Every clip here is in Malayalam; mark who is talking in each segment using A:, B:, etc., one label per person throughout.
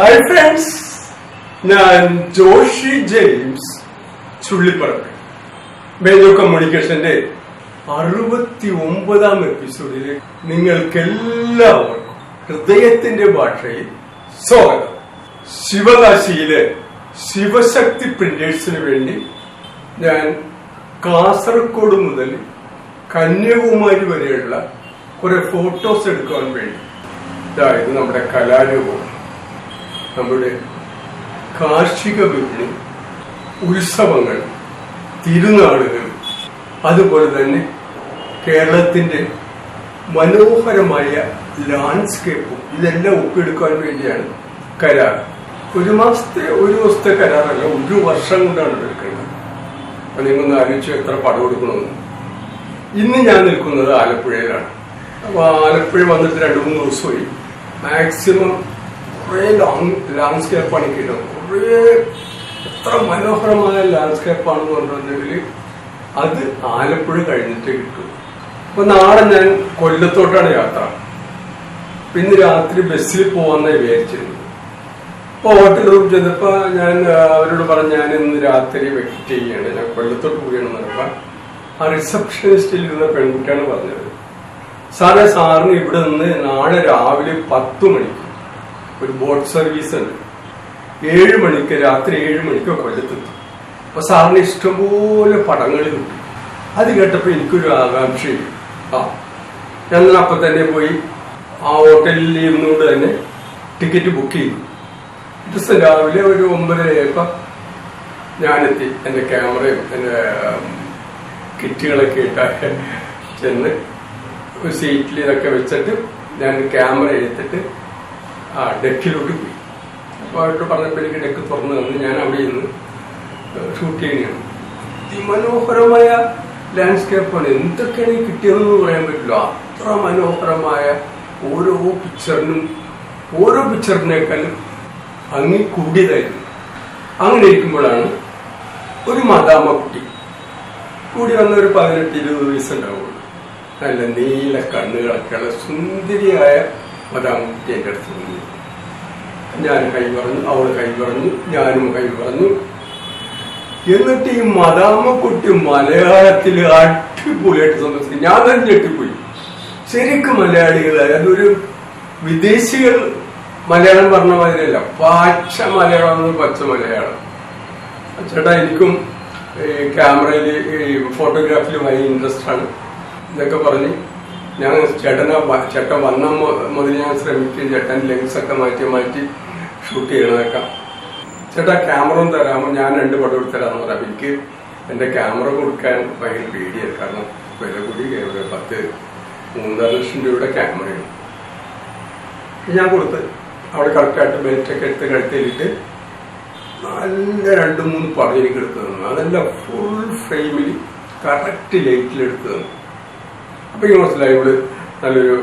A: ഹായ് ഫ്രണ്ട്സ് ഞാൻ ജോഷി ജെയിംസ് ചുള്ളിപ്പറമ്പ്. മേജർ കമ്മ്യൂണിക്കേഷന്റെ അറുപത്തി ഒമ്പതാം എപ്പിസോഡിൽ നിങ്ങൾക്കെല്ലാവർക്കും ഹൃദയത്തിന്റെ ഭാഷയിൽ സ്വാഗതം. ശിവകാശിയിലെ ശിവശക്തി പ്രിന്റേഴ്സിന് വേണ്ടി ഞാൻ കാസർഗോഡ് മുതൽ കന്യാകുമാരി വരെയുള്ള കുറെ ഫോട്ടോസ് എടുക്കാൻ വേണ്ടി. അതായത് നമ്മുടെ കലാരൂപം. നമ്മുടെ കാർഷിക വിപണി ഉത്സവങ്ങൾ തിരുനാളുകൾ അതുപോലെ തന്നെ കേരളത്തിന്റെ മനോഹരമായ ലാൻഡ്സ്കേപ്പും ഇതെല്ലാം ഒപ്പിയെടുക്കാൻ വേണ്ടിയാണ് കരാർ. ഒരു മാസത്തെ ഒരു ദിവസത്തെ കരാറല്ല ഒരു വർഷം കൊണ്ടാണ് എടുക്കുന്നത് അപ്പൊ നിങ്ങൊന്ന് ആലോചിച്ച് എത്ര പടം എടുക്കണമെന്ന്. ഇന്ന് ഞാൻ നിൽക്കുന്നത് ആലപ്പുഴയിലാണ്. അപ്പൊ ആലപ്പുഴ വന്നിട്ട് രണ്ട് മൂന്ന് ദിവസമായി. മാക്സിമം കുറേ ലോങ് ലാൻഡ്സ്കേപ്പാണ് കിട്ടുന്നത് കുറേ എത്ര മനോഹരമായ ലാൻഡ്സ്കേപ്പാണെന്ന് പറഞ്ഞിട്ടുണ്ടെങ്കിൽ അത് ആലപ്പുഴ കഴിഞ്ഞിട്ട് കിട്ടും. അപ്പൊ നാളെ ഞാൻ കൊല്ലത്തോട്ടാണ് യാത്ര. പിന്നെ രാത്രി ബസ്സിൽ പോവാന്നാണ് വിചാരിച്ചിരുന്നത്. അപ്പൊ റൂം ചെന്നപ്പോ ഞാൻ അവരോട് പറഞ്ഞു ഞാൻ ഇന്ന് രാത്രി വെയിറ്റ് ചെയ്യാണ്. ഞാൻ കൊല്ലത്തോട്ട് പോവുകയാണ് പറഞ്ഞപ്പോ ആ റിസപ്ഷനിസ്റ്റിൽ ഇരുന്ന പെൺകുട്ടിയാണ് പറഞ്ഞത്. സാറേ സാറിന് ഇവിടെ നിന്ന് നാളെ രാവിലെ പത്ത് മണിക്ക് ഒരു ബോട്ട് സർവീസ് ഉണ്ട്. ഏഴ് മണിക്ക് രാത്രി ഏഴ് മണിക്ക് കൊല്ലത്തെത്തും അപ്പൊ സാറിന് ഇഷ്ടംപോലെ പടങ്ങൾ കിട്ടും. അത് കേട്ടപ്പോ എനിക്കൊരു ആകാംക്ഷയുണ്ട് ആ ഞങ്ങൾ അപ്പൊ തന്നെ പോയി ആ ഹോട്ടലിൽ ഇരുന്നുകൊണ്ട് തന്നെ ടിക്കറ്റ് ബുക്ക് ചെയ്തു. ദിവസം രാവിലെ ഒരു ഒമ്പതരയായപ്പോ ഞാനെത്തി. എന്റെ ക്യാമറയും എന്റെ കിറ്റുകളൊക്കെ ഇട്ട ചെന്ന് ഒരു സീറ്റിൽ ഇതൊക്കെ വെച്ചിട്ട് ഞാൻ ക്യാമറ എടുത്തിട്ട് ആ ഡെക്കിലോട്ട് പോയി. അപ്പോൾ അവരോട് പറഞ്ഞപ്പോൾ എനിക്ക് ഡെക്ക് തുറന്നു തന്നു. ഞാൻ അവിടെ നിന്ന് ഷൂട്ട് ചെയ്യുകയാണ്. അതിമനോഹരമായ ലാൻഡ്സ്കേപ്പാണ്. എന്തൊക്കെയാണ് ഈ കിട്ടിയതെന്ന് പറയാൻ പറ്റില്ല. അത്ര മനോഹരമായ ഓരോ പിക്ചറിനും ഓരോ പിക്ചറിനേക്കാളും അങ്ങി കൂടിയതായിരുന്നു. അങ്ങനെ ഇരിക്കുമ്പോഴാണ് ഒരു മദാമ കുട്ടി കൂടി വന്ന ഒരു പതിനെട്ട് ഇരുപത് വയസ്സുണ്ടാവുള്ളൂ. നല്ല നീല കണ്ണുകളൊക്കെയുള്ള സുന്ദരിയായ മദാമ കുട്ടി എന്റെ അടുത്ത് വന്നു. ഞാൻ കൈ പറഞ്ഞു അവൾ കൈ പറഞ്ഞു ഞാനും കൈ പറഞ്ഞു എന്നിട്ട് ഈ മദാമക്കുട്ടി മലയാളത്തിൽ അടിപൊളിയായിട്ട് സംബന്ധിച്ചു ഞാൻ തന്നെ ഞെട്ടിപ്പോയി. ശരിക്കും മലയാളികൾ അതൊരു വിദേശികൾ മലയാളം പറഞ്ഞ മാതിരിയല്ല. പച്ച മലയാളം എന്ന് പച്ച മലയാളം. ചേട്ടാ എനിക്കും ക്യാമറയിൽ ഈ ഭയങ്കര ഇൻട്രസ്റ്റ് ആണ്. ഇതൊക്കെ പറഞ്ഞ് ഞാൻ ചേട്ടനെ ചേട്ടൻ വന്ന മുതൽ ഞാൻ ശ്രമിക്കും ചേട്ടൻ ലെൻസൊക്കെ മാറ്റി മാറ്റി ഷൂട്ട് ചെയ്തേക്കാം. ചേട്ടാ ക്യാമറ ഒന്ന് തരാമോ ഞാൻ രണ്ട് പടം എടുത്തരാന്ന് പറയാം. എനിക്ക് എന്റെ ക്യാമറ കൊടുക്കാൻ ഭയങ്കര പേടിയാണ്. കാരണം വില കൂടി പത്ത് മൂന്നര ലക്ഷം രൂപയുടെ ക്യാമറയാണ് ഞാൻ കൊടുത്ത് അവിടെ കറക്റ്റായിട്ട് ബെൽറ്റൊക്കെ എടുത്ത് കഴുത്തിലിട്ട് നല്ല രണ്ട് മൂന്ന് പടം എനിക്ക് എടുത്തു തന്നു. അതെല്ലാം ഫുൾ ഫ്രെയിമിൽ കറക്റ്റ് ലൈറ്റിൽ എടുത്തു തന്നു. അപ്പൊ എനിക്ക് മനസ്സിലായി ഇവിടെ നല്ലൊരു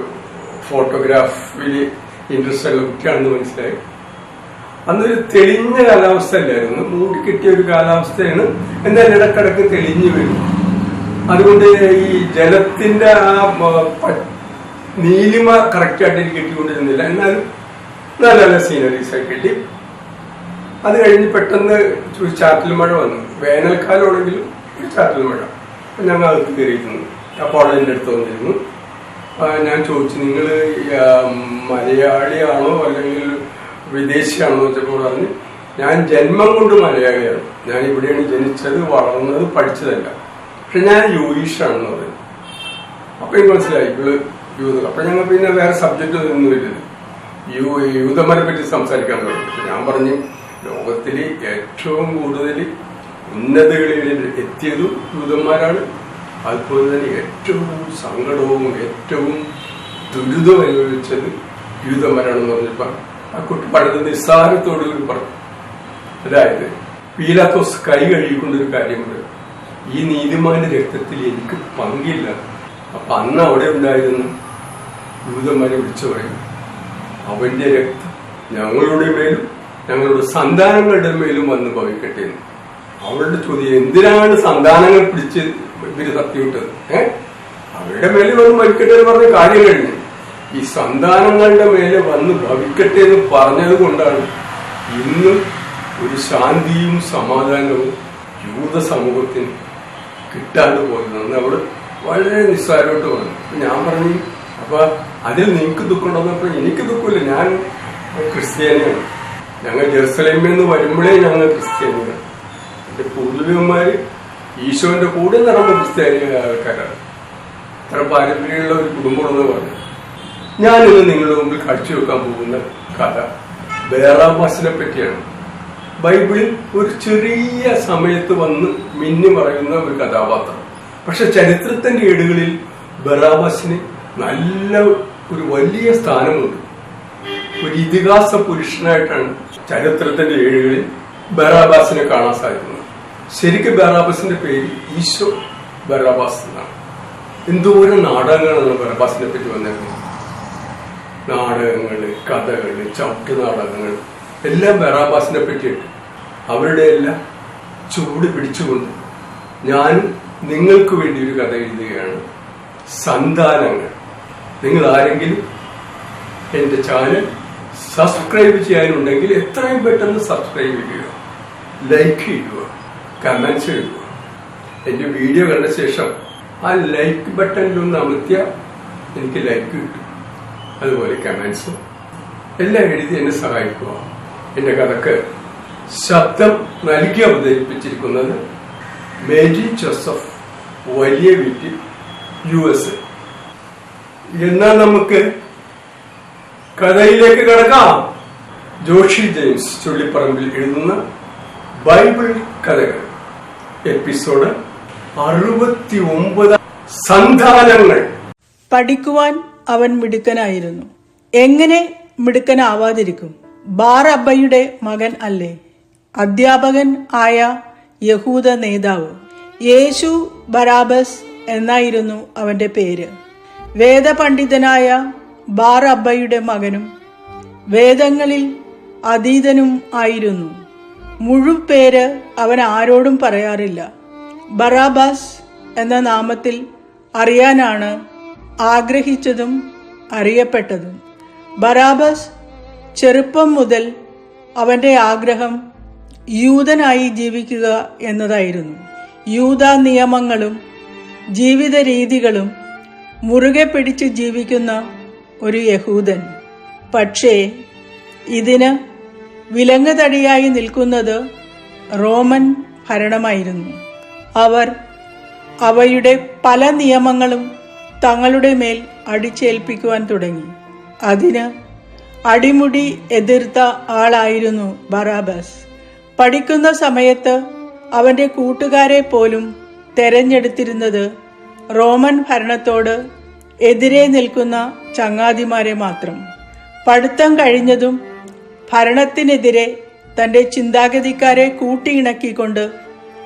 A: ഫോട്ടോഗ്രാഫിയിൽ ഇൻട്രസ്റ്റ് ഉള്ള കുട്ടിയാണെന്ന് മനസ്സിലായി. അന്നൊരു തെളിഞ്ഞ കാലാവസ്ഥ അല്ലായിരുന്നു. മൂടി കിട്ടിയ ഒരു കാലാവസ്ഥയാണ്. എന്നാൽ ഇടക്കിടക്ക് തെളിഞ്ഞു വരും. അതുകൊണ്ട് ഈ ജലത്തിന്റെ ആ നീലിമ കറക്റ്റ് ആയിട്ട് എനിക്ക് കിട്ടിക്കൊണ്ടിരുന്നില്ല. എന്നാലും നല്ല നല്ല സീനറീസ് കിട്ടി. അത് കഴിഞ്ഞ് പെട്ടെന്ന് ചാറ്റൽ മഴ വന്നു. വേനൽക്കാലമാണെങ്കിലും ഒരു ചാറ്റൽ മഴ. ഞങ്ങൾ അകത്ത് കയറിയിരുന്നു. അവിടെ അടുത്ത് വന്നിരുന്നു. ഞാൻ ചോദിച്ചു നിങ്ങൾ മലയാളിയാണോ അല്ലെങ്കിൽ വിദേശിയാണോ എന്ന് വെച്ചപ്പോൾ പറഞ്ഞു ഞാൻ ജന്മം കൊണ്ട് മലയാളിയാണ്. ഞാൻ ഇവിടെയാണ് ജനിച്ചത് വളർന്നത് പഠിച്ചതല്ല. പക്ഷെ ഞാൻ യൂയിഷാണെന്ന് പറഞ്ഞു. അപ്പൊ എനിക്ക് മനസ്സിലായി ഇവൾ യൂത് അപ്പൊ ഞങ്ങൾ പിന്നെ വേറെ സബ്ജക്റ്റ് ഒന്നുമില്ല യൂ യൂതന്മാരെ പറ്റി സംസാരിക്കാൻ തുടങ്ങി. ഞാൻ പറഞ്ഞു ലോകത്തിൽ ഏറ്റവും കൂടുതൽ ഉന്നതകളിൽ എത്തിയതും യൂതന്മാരാണ്. അതുപോലെ തന്നെ ഏറ്റവും സങ്കടവും ഏറ്റവും ദുരിതം അനുഭവിച്ചത് യൂതന്മാരാണെന്ന് പറഞ്ഞപ്പോ ആ കുട്ടി വളരെ ഒരു പറഞ്ഞു. അതായത് പീലാത്തോസ് കൈ കഴുകിക്കൊണ്ടൊരു കാര്യമുണ്ട്. ഈ നീതിമാന്റെ രക്തത്തിൽ എനിക്ക് പങ്കില്ല. അപ്പൊ അന്ന് അവിടെ ഉണ്ടായിരുന്ന ദൂതന്മാരെ വിളിച്ചു പറയും അവന്റെ രക്തം ഞങ്ങളുടെ മേലും ഞങ്ങളുടെ സന്താനങ്ങളുടെ മേലും വന്ന് ഭവിക്കട്ടെ എന്ന്. അവളുടെ ചോദ്യം എന്തിനാണ് സന്താനങ്ങൾ പിടിച്ച് ഇവർ തട്ടിവിട്ടത്? ഏഹ് അവരുടെ മേലിൽ വന്ന് ഭവിക്കട്ടെ എന്ന് പറഞ്ഞ കാര്യം കഴിഞ്ഞു ഈ സന്താനങ്ങളുടെ മേലെ വന്ന് ഭവിക്കട്ടെ എന്ന് പറഞ്ഞത് കൊണ്ടാണ് ഇന്ന് ഒരു ശാന്തിയും സമാധാനവും യൂത സമൂഹത്തിന് കിട്ടാണ്ട് പോയത്. അന്ന് അവിടെ വളരെ നിസ്സാരമായിട്ട് വന്നു. ഞാൻ പറഞ്ഞു അപ്പൊ അതിൽ നിങ്ങൾക്ക് ദുഃഖമുണ്ടെന്നപ്പോ എനിക്ക് ദുഃഖമില്ല. ഞാൻ ക്രിസ്ത്യാനിയാണ്. ഞങ്ങൾ ജെറുസലേമിൽ വരുമ്പോഴേ ഞങ്ങൾ ക്രിസ്ത്യാനികളാണ്. എന്റെ പൂർവികന്മാര് ഈശോന്റെ കൂടെ നടന്ന ക്രിസ്ത്യാനി ആൾക്കാരാണ്. അത്ര പാരമ്പര്യമുള്ള ഒരു കുടുംബമെന്ന് പറഞ്ഞു. ഞാനിന്ന് നിങ്ങളുടെ മുമ്പിൽ കാഴ്ചവെക്കാൻ പോകുന്ന കഥ ബേറാമാസിനെ പറ്റിയാണ്. ബൈബിളിൽ ഒരു ചെറിയ സമയത്ത് വന്ന് മിന്നി മറയുന്ന ഒരു കഥാപാത്രം. പക്ഷെ ചരിത്രത്തിന്റെ ഏടുകളിൽ ബറാമാസിന് നല്ല ഒരു വലിയ സ്ഥാനമുണ്ട്. ഒരു ഇതിഹാസ പുരുഷനായിട്ടാണ് ചരിത്രത്തിന്റെ ഏടുകളിൽ ബറാബാസിനെ കാണാൻ സാധിക്കുന്നത്. ശരിക്കും ബറാബാസിന്റെ പേര് ഈശോ ബറാബാസ് എന്നാണ്. എന്തോരം നാടകങ്ങളാണ് ബറാബാസിനെ പറ്റി വന്നിരുന്നത്. നാടകങ്ങൾ കഥകൾ ചവിട്ട് നാടകങ്ങൾ എല്ലാം ബറാബാസിനെ പറ്റിയിട്ട്. അവരുടെ എല്ലാം ചൂട് പിടിച്ചുകൊണ്ട് ഞാൻ നിങ്ങൾക്ക് വേണ്ടി ഒരു കഥ എഴുതുകയാണ്. സന്താനങ്ങൾ. നിങ്ങൾ ആരെങ്കിലും എന്റെ ചാനൽ സബ്സ്ക്രൈബ് ചെയ്യാനുണ്ടെങ്കിൽ എത്രയും പെട്ടെന്ന് സബ്സ്ക്രൈബ് ചെയ്യുക. ലൈക്ക് ചെയ്യുക. കമൻസ് ചെയ്യുക. എന്റെ വീഡിയോ കണ്ട ശേഷം ആ ലൈക്ക് ബട്ടണിലൊന്ന് അമർത്തിയാൽ എനിക്ക് ലൈക്ക് കിട്ടും. അതുപോലെ കമൻസും എല്ലാം എഴുതി എന്നെ സഹായിക്കുക. എന്റെ കഥക്ക് ശബ്ദം നൽകി അവതരിപ്പിച്ചിരിക്കുന്നത് മേരി ജോസഫ് വലിയ വീട്ടിൽ യു എസ് എന്നാൽ നമുക്ക് കഥയിലേക്ക് കടക്കാം. ജോഷി ജെയിംസ് ചുള്ളിപ്പറമ്പിൽ എഴുതുന്ന ബൈബിൾ കഥകൾ. എപ്പിസോഡ് അറുപത്തി ഒമ്പത് സന്താനങ്ങൾ.
B: പഠിക്കുവാൻ അവൻ മിടുക്കനായിരുന്നു. എങ്ങനെ മിടുക്കനാവാതിരിക്കും? ബാർ അബ്ബയുടെ മകൻ അല്ലേ? അധ്യാപകൻ ആയ യഹൂദ നേതാവ്. യേശു ബരാബസ് എന്നായിരുന്നു അവന്റെ പേര്. വേദപണ്ഡിതനായ ബാർ അബ്ബയുടെ മകനും വേദങ്ങളിൽ അതീതനും ആയിരുന്നു. മുഴുപേര് അവൻ ആരോടും പറയാറില്ല. ബറാബാസ് എന്ന നാമത്തിൽ അറിയാനാണ് ആഗ്രഹിച്ചതും അറിയപ്പെട്ടതും. ബറാബസ് ചെറുപ്പം മുതൽ അവന്റെ ആഗ്രഹം യൂതനായി ജീവിക്കുക എന്നതായിരുന്നു. യൂത നിയമങ്ങളും ജീവിത രീതികളും മുറുകെ പിടിച്ച് ജീവിക്കുന്ന ഒരു യഹൂദൻ. പക്ഷേ ഇതിന് വിലങ്ങുതടിയായി നിൽക്കുന്നത് റോമൻ ഭരണമായിരുന്നു. അവർ അവയുടെ പല നിയമങ്ങളും തങ്ങളുടെ മേൽ അടിച്ചേൽപ്പിക്കുവാൻ തുടങ്ങി. അതിന് അടിമുടി എതിർത്ത ആളായിരുന്നു ബറാബസ്. പഠിക്കുന്ന സമയത്ത് അവന്റെ കൂട്ടുകാരെ പോലും തെരഞ്ഞെടുത്തിരുന്നത് റോമൻ ഭരണത്തോട് എതിരെ നിൽക്കുന്ന ചങ്ങാതിമാരെ മാത്രം. പഠിത്തം കഴിഞ്ഞതും ഭരണത്തിനെതിരെ തന്റെ ചിന്താഗതിക്കാരെ കൂട്ടിയിണക്കിക്കൊണ്ട്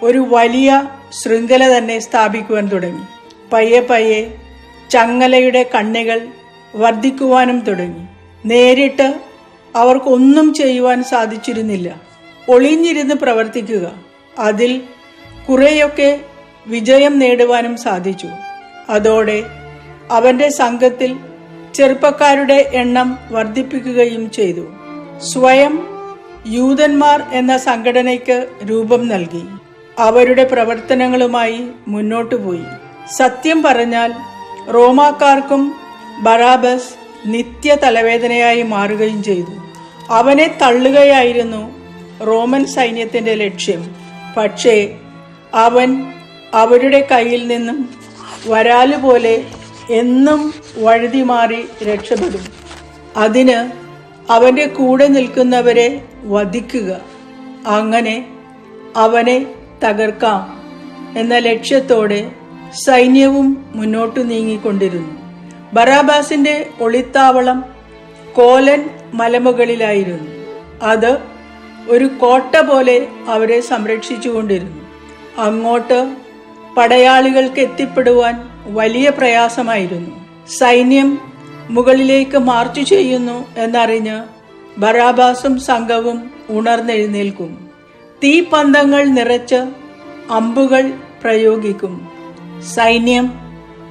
B: ഒരു വലിയ ശൃംഖല തന്നെ സ്ഥാപിക്കുവാൻ തുടങ്ങി. പയ്യെ പയ്യെ ചങ്ങലയുടെ കണ്ണികൾ വർദ്ധിക്കുവാനും തുടങ്ങി. നേരിട്ട് അവർക്കൊന്നും ചെയ്യുവാൻ സാധിച്ചിരുന്നില്ല. ഒളിഞ്ഞിരുന്ന് പ്രവർത്തിക്കുക. അതിൽ കുറേയൊക്കെ വിജയം നേടുവാനും സാധിച്ചു. അതോടെ അവന്റെ സംഘത്തിൽ ചെറുപ്പക്കാരുടെ എണ്ണം വർദ്ധിപ്പിക്കുകയും ചെയ്തു. സ്വയം യൂതന്മാർ എന്ന സംഘടനയ്ക്ക് രൂപം നൽകി. അവരുടെ പ്രവർത്തനങ്ങളുമായി മുന്നോട്ടു പോയി സത്യം പറഞ്ഞാൽ റോമാക്കാർക്കും ബറാബസ് നിത്യ തലവേദനയായി മാറുകയും ചെയ്തു. അവനെ തള്ളുകയായിരുന്നു റോമൻ സൈന്യത്തിന്റെ ലക്ഷ്യം. പക്ഷേ അവൻ അവരുടെ കയ്യിൽ നിന്നും വരാലുപോലെ എന്നും വഴുതി മാറി രക്ഷപ്പെടും. അതിന് അവന്റെ കൂടെ നിൽക്കുന്നവരെ വധിക്കുക. അങ്ങനെ അവനെ തകർക്കാം എന്ന ലക്ഷ്യത്തോടെ സൈന്യവും മുന്നോട്ടു നീങ്ങിക്കൊണ്ടിരുന്നു. ബറാബാസിന്റെ ഒളിത്താവളം കോലൻ മലമുകളിലായിരുന്നു. അത് ഒരു കോട്ട പോലെ അവരെ സംരക്ഷിച്ചുകൊണ്ടിരുന്നു. അങ്ങോട്ട് പടയാളികൾക്ക് എത്തിപ്പെടുവാൻ വലിയ പ്രയാസമായിരുന്നു. സൈന്യം മുകളിലേക്ക് മാർച്ച് ചെയ്യുന്നു എന്നറിഞ്ഞ് ബറാബാസും സംഘവും ഉണർന്നെഴുന്നേൽക്കും. തീപന്തങ്ങൾ നിറച്ച് അമ്പുകൾ പ്രയോഗിക്കും. സൈന്യം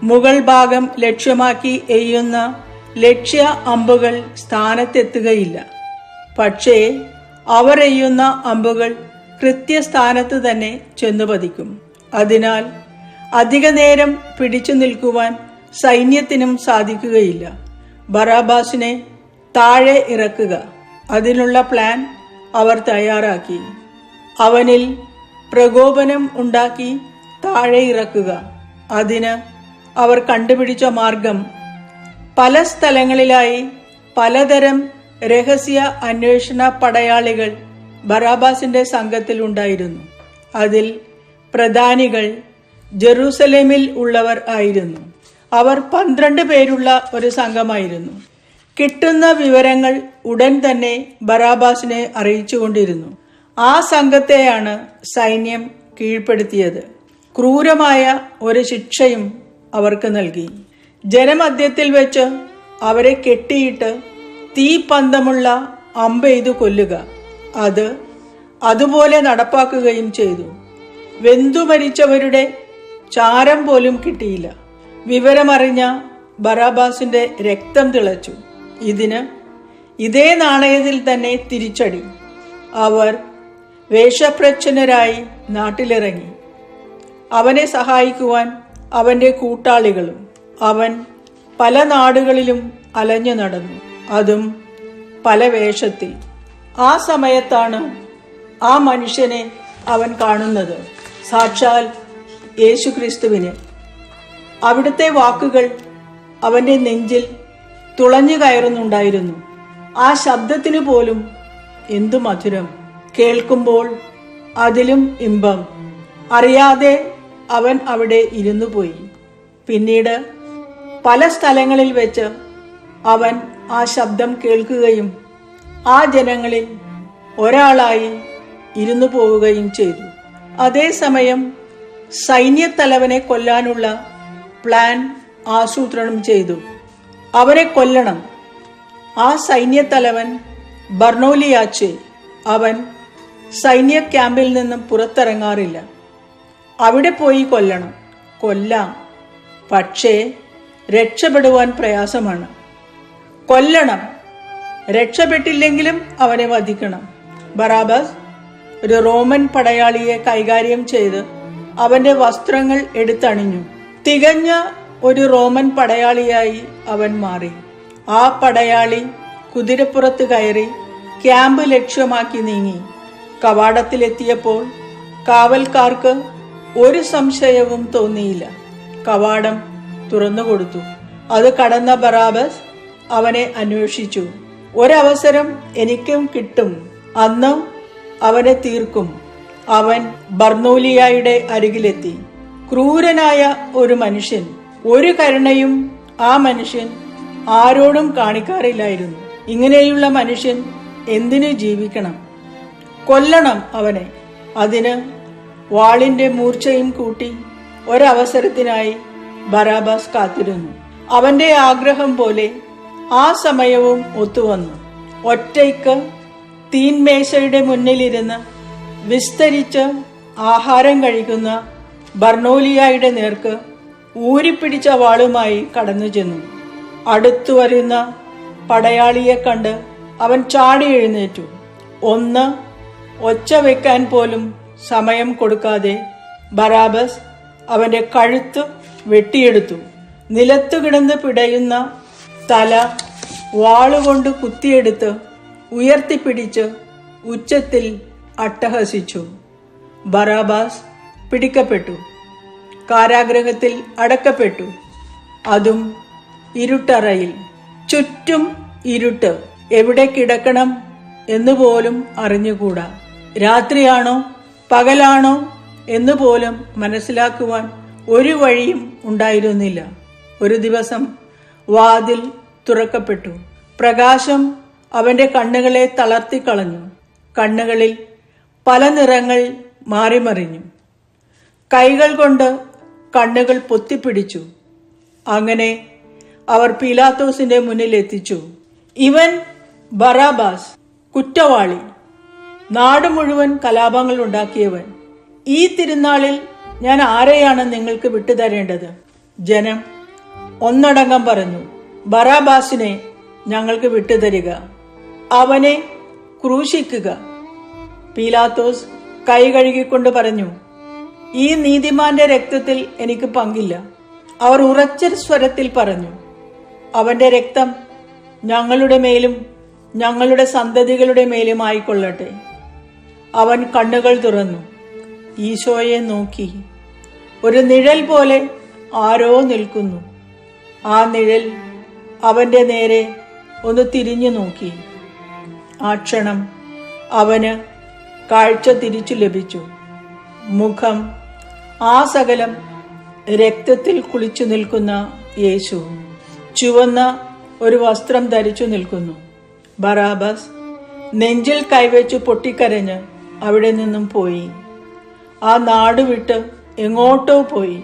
B: മുകൾ ഭാഗം ലക്ഷ്യമാക്കി എയ്യുന്ന ലക്ഷ്യ അമ്പുകൾ സ്ഥാനത്തെത്തുകയില്ല. പക്ഷേ അവർ എയ്യുന്ന അമ്പുകൾ കൃത്യസ്ഥാനത്ത് തന്നെ ചെന്നു പതിക്കും. അതിനാൽ അധിക നേരം പിടിച്ചു നിൽക്കുവാൻ സൈന്യത്തിനും സാധിക്കുകയില്ല. ബറാബാസിനെ താഴെ ഇറക്കുക. അതിനുള്ള പ്ലാൻ അവർ തയ്യാറാക്കി. അവനിൽ പ്രകോപനം ഉണ്ടാക്കി താഴെ ഇറക്കുക. അതിന് അവർ കണ്ടുപിടിച്ച മാർഗം പല സ്ഥലങ്ങളിലായി പലതരം രഹസ്യ അന്വേഷണ പടയാളികൾ ബറാബാസിന്റെ സംഘത്തിൽ ഉണ്ടായിരുന്നു. അതിൽ പ്രധാനികൾ ജെറൂസലേമിൽ ഉള്ളവർ ആയിരുന്നു. അവർ പന്ത്രണ്ട് പേരുള്ള ഒരു സംഘമായിരുന്നു. കിട്ടുന്ന വിവരങ്ങൾ ഉടൻ തന്നെ ബറാബാസിനെ അറിയിച്ചുകൊണ്ടിരുന്നു. ആ സംഘത്തെയാണ് സൈന്യം കീഴ്പ്പെടുത്തിയത്. ക്രൂരമായ ഒരു ശിക്ഷയും അവർക്ക് നൽകി. ജനമധ്യത്തിൽ വെച്ച് അവരെ കെട്ടിയിട്ട് തീപന്തമുള്ള അമ്പെയ്തു കൊല്ലുക. അത് അതുപോലെ നടപ്പാക്കുകയും ചെയ്തു. വെന്തു മരിച്ചവരുടെ ചാരം പോലും കിട്ടിയില്ല. വിവരമറിഞ്ഞ ബറാബാസിന്റെ രക്തം തിളച്ചു. ഇതിന് ഇതേ നാണയത്തിൽ തന്നെ തിരിച്ചടി. അവർ വേഷപ്രച്ഛന്നരായി നാട്ടിലിറങ്ങി. അവനെ സഹായിക്കുവാൻ അവന്റെ കൂട്ടാളികളും അവൻ പല നാടുകളിലും അലഞ്ഞു നടന്നു. അതും പല വേഷത്തിൽ. ആ സമയത്താണ് ആ മനുഷ്യനെ അവൻ കാണുന്നത്. സാക്ഷാൽ യേശുക്രിസ്തുവിനെ. അവിടുത്തെ വാക്കുകൾ അവന്റെ നെഞ്ചിൽ തുളഞ്ഞു കയറുന്നുണ്ടായിരുന്നു. ആ ശബ്ദത്തിന് പോലും എന്തു മധുരം. കേൾക്കുമ്പോൾ അതിലും ഇമ്പം. അറിയാതെ അവൻ അവിടെ ഇരുന്നു പോയി. പിന്നീട് പല സ്ഥലങ്ങളിൽ വെച്ച് അവൻ ആ ശബ്ദം കേൾക്കുകയും ആ ജനങ്ങളിൽ ഒരാളായി ഇരുന്നു പോവുകയും ചെയ്തു. അതേസമയം സൈന്യത്തലവനെ കൊല്ലാനുള്ള പ്ലാൻ ആസൂത്രണം ചെയ്തു. അവനെ കൊല്ലണം. ആ സൈന്യത്തലവൻ ബർണോലിയാച്ചെ അവൻ സൈന്യ ക്യാമ്പിൽ നിന്നും പുറത്തിറങ്ങാറില്ല. അവിടെ പോയി കൊല്ലണം. കൊല്ലാം. പക്ഷേ രക്ഷപ്പെടുവാൻ പ്രയാസമാണ്. കൊല്ലണം. രക്ഷപ്പെട്ടില്ലെങ്കിലും അവനെ വധിക്കണം. ബറാബാസ് ഒരു റോമൻ പടയാളിയെ കൈകാര്യം ചെയ്ത് അവന്റെ വസ്ത്രങ്ങൾ എടുത്തണിഞ്ഞു. തികഞ്ഞ ഒരു റോമൻ പടയാളിയായി അവൻ മാറി. ആ പടയാളി കുതിരപ്പുറത്ത് കയറി ക്യാമ്പ് ലക്ഷ്യമാക്കി നീങ്ങി. കവാടത്തിലെത്തിയപ്പോൾ കാവൽക്കാർക്ക് ഒരു സംശയവും തോന്നിയില്ല. കവാടം തുറന്നു കൊടുത്തു. അത് കടന്ന ബറാബസ് അവനെ അന്വേഷിച്ചു. ഒരവസരം എനിക്കും കിട്ടും. അന്ന് അവനെ തീർക്കും. അവൻ ബർണൂലിയായുടെ അരികിലെത്തി. ക്രൂരനായ ഒരു മനുഷ്യൻ. ഒരു കരുണയും ആ മനുഷ്യൻ ആരോടും കാണിക്കാറില്ലായിരുന്നു. ഇങ്ങനെയുള്ള മനുഷ്യൻ എന്തിനു ജീവിക്കണം? കൊല്ലണം അവനെ. അതിന് വാളിന്റെ മൂർച്ചയും കൂട്ടി ഒരവസരത്തിനായി ബറാബാസ് കാത്തിരുന്നു. അവന്റെ ആഗ്രഹം പോലെ ആ സമയവും ഒത്തുവന്നു. ഒറ്റയ്ക്ക് തീൻമേശയുടെ മുന്നിലിരുന്ന് വിസ്തരിച്ച് ആഹാരം കഴിക്കുന്ന ബർണോലിയായുടെ നേർക്ക് ഊരിപ്പിടിച്ച വാളുമായി കടന്നു ചെന്നു. അടുത്തു വരുന്ന പടയാളിയെ കണ്ട് അവൻ ചാടി എഴുന്നേറ്റു. ഒന്ന് ഒച്ച വെക്കാൻ പോലും സമയം കൊടുക്കാതെ ബറാബസ് അവന്റെ കഴുത്ത് വെട്ടിയെടുത്തു. നിലത്തു കിടന്ന് പിടയുന്ന തല വാളുകൊണ്ട് കുത്തിയെടുത്ത് ഉയർത്തിപ്പിടിച്ച് ഉച്ചത്തിൽ അട്ടഹസിച്ചു. ബറാബാസ് പിടിക്കപ്പെട്ടു. കാരാഗ്രഹത്തിൽ അടക്കപ്പെട്ടു. അതും ഇരുട്ടറയിൽ. ചുറ്റും ഇരുട്ട്. എവിടെ കിടക്കണം എന്നുപോലും അറിഞ്ഞുകൂടാ. രാത്രിയാണോ? പകലാണോ എന്ന് പോലും മനസ്സിലാക്കുവാൻ ഒരു വഴിയും ഉണ്ടായിരുന്നില്ല. ഒരു ദിവസം വാതിൽ തുറക്കപ്പെട്ടു. പ്രകാശം അവന്റെ കണ്ണുകളെ തളർത്തിക്കളഞ്ഞു കണ്ണുകളിൽ പല നിറങ്ങൾ മാറിമറിഞ്ഞു. കൈകൾ കൊണ്ട് കണ്ണുകൾ പൊത്തിപ്പിടിച്ചു. അങ്ങനെ അവർ പീലാത്തോസിന്റെ മുന്നിൽ എത്തിച്ചു. ഇവൻ ബറാബാസ് കുറ്റവാളി. നാട് മുഴുവൻ കലാപങ്ങൾ ഉണ്ടാക്കിയവൻ. ഈ തിരുനാളിൽ ഞാൻ ആരെയാണ് നിങ്ങൾക്ക് വിട്ടുതരേണ്ടത്? ജനം ഒന്നടങ്കം പറഞ്ഞു ബറാബാസിനെ ഞങ്ങൾക്ക് വിട്ടുതരിക. അവനെ ക്രൂശിക്കുക. പീലാത്തോസ് കൈ കഴുകിക്കൊണ്ട് പറഞ്ഞു ഈ നീതിമാന്റെ രക്തത്തിൽ എനിക്ക് പങ്കില്ല. അവർ ഉറച്ച സ്വരത്തിൽ പറഞ്ഞു അവന്റെ രക്തം ഞങ്ങളുടെ മേലും ഞങ്ങളുടെ സന്തതികളുടെ മേലും ആയിക്കൊള്ളട്ടെ അവൻ കണ്ണുകൾ തുറന്നു. ഈശോയെ നോക്കി. ഒരു നിഴൽ പോലെ ആരോ നിൽക്കുന്നു. ആ നിഴൽ അവന്റെ നേരെ ഒന്ന് തിരിഞ്ഞു നോക്കി. ആ ക്ഷണം അവന് കാഴ്ച തിരിച്ചു ലഭിച്ചു. മുഖം ആ സകലം രക്തത്തിൽ കുളിച്ചു നിൽക്കുന്ന യേശു. ചുവന്ന ഒരു വസ്ത്രം ധരിച്ചു നിൽക്കുന്നു. ബറാബസ് നെഞ്ചിൽ കൈവച്ചു പൊട്ടിക്കരഞ്ഞ് അവിടെ നിന്നും പോയി. ആ നാട് വിട്ട് എങ്ങോട്ടോ പോയി.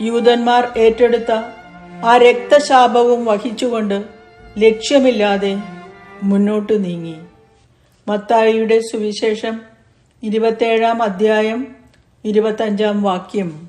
B: യൂതന്മാർ ഏറ്റെടുത്ത ആ രക്തശാപവും വഹിച്ചുകൊണ്ട് ലക്ഷ്യമില്ലാതെ മുന്നോട്ട് നീങ്ങി. മത്തായിയുടെ സുവിശേഷം ഇരുപത്തേഴാം അധ്യായം ഇരുപത്തഞ്ചാം വാക്യം.